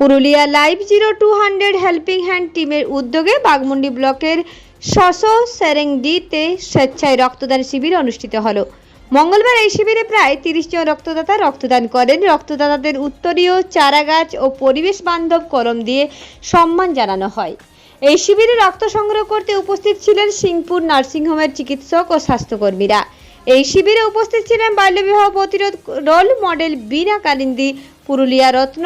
Purulia live zero to hundred helping hand টিমের উদ্যোগে বাগমুন্ডি ব্লকের শশো সেরেংডিতে স্বেচ্ছায় রক্তদান শিবির অনুষ্ঠিত হলো। মঙ্গলবার এই শিবিরে প্রায় তিরিশ জন রক্তদাতা রক্তদান করেন। রক্তদাতাদের উত্তরীয় চারাগাছ ও পরিবেশ বান্ধব কলম দিয়ে সম্মান জানানো হয়। এই শিবিরে রক্ত সংগ্রহ করতে উপস্থিত ছিলেন সিংপুর নার্সিংহোমের চিকিৎসক ও স্বাস্থ্যকর্মীরা। এই শিবিরে উপস্থিত ছিলেন বাল্যবিবাহ প্রতিরোধ role model Bina Kalindi Purulia Ratna,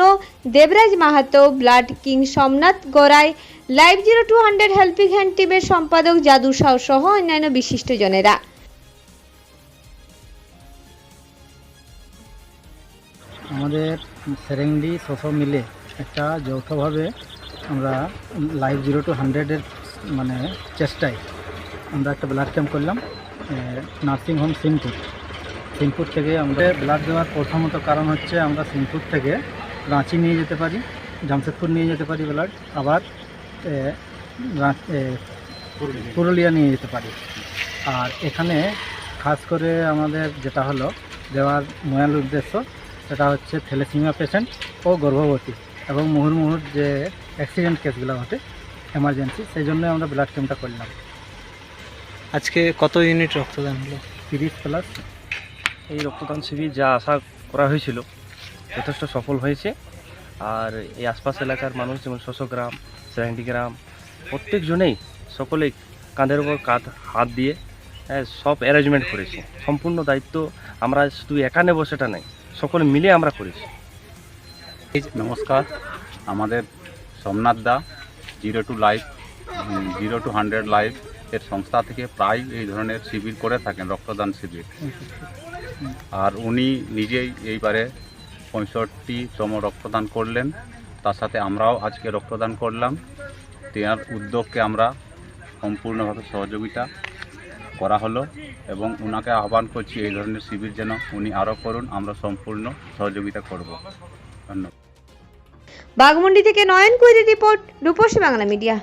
Debraj Mahato, blood king Somnath Garai, live zero to hundred helping hand টিমের সম্পাদক জাদু সাউ সহ অন্যান্য বিশিষ্টজনেরা আমাদের সেরেংডি সোসো মিলে একটা যৌথভাবে আমরা লাইভ জিরো টু হান্ড্রেডের মানে চেষ্টায় আমরা একটা ব্লাড ক্যাম্প করলাম নার্সিং হোম সিংপুর থেকে আমাদের ব্লাড দেওয়ার প্রথমত কারণ হচ্ছে আমরা সিংপুর থেকে রাঁচি নিয়ে যেতে পারি জামশেদপুর নিয়ে যেতে পারি ব্লাড আবার পুরুলিয়া নিয়ে যেতে পারি। আর এখানে খাস করে আমাদের যেটা হলো দেওয়ার মূল উদ্দেশ্য সেটা হচ্ছে থ্যালাসেমিয়া পেশেন্ট ও গর্ভবতী এবং মুহুর্মুহুর যে অ্যাক্সিডেন্ট কেসগুলো ঘটে এমার্জেন্সি সেই জন্য আমরা ব্লাড ক্যাম্পটা করলাম। আজকে কত ইউনিট রক্তদান হলো? তিরিশ প্লাস। এই রক্তদান শিবির যা আশা করা হয়েছিল যথেষ্ট সফল হয়েছে। আর এই আশপাশ এলাকার মানুষ যেমন শশগ্রাম সেভেন্টি গ্রাম প্রত্যেকজনেই সকলেই কাঁধের উপর কাঁধ হাত দিয়ে হ্যাঁ, সব অ্যারেঞ্জমেন্ট করেছে। সম্পূর্ণ দায়িত্ব আমরা শুধু একা নেব সেটা নেই সকলে মিলে আমরা করেছি। নমস্কার আমাদের সোমনাথ দা zero to life zero to hundred life এর সংস্থা থেকে প্রায় এই ধরনের শিবির করে থাকেন রক্তদান শিবির। আর উনি নিজেই এইবারে পঁয়ষট্টিতম রক্তদান করলেন। তার সাথে আমরাও আজকে রক্তদান করলাম। তেনার উদ্যোগকে আমরা সম্পূর্ণভাবে সহযোগিতা করা হলো এবং ওনাকে আহ্বান করছি এই ধরনের শিবির যেন উনি আরও করুন, আমরা সম্পূর্ণ সহযোগিতা করব। ধন্যবাদ। বাগমুন্ডি থেকে নয়ন কুইরি রিপোর্ট, রূপসী বাংলা মিডিয়া।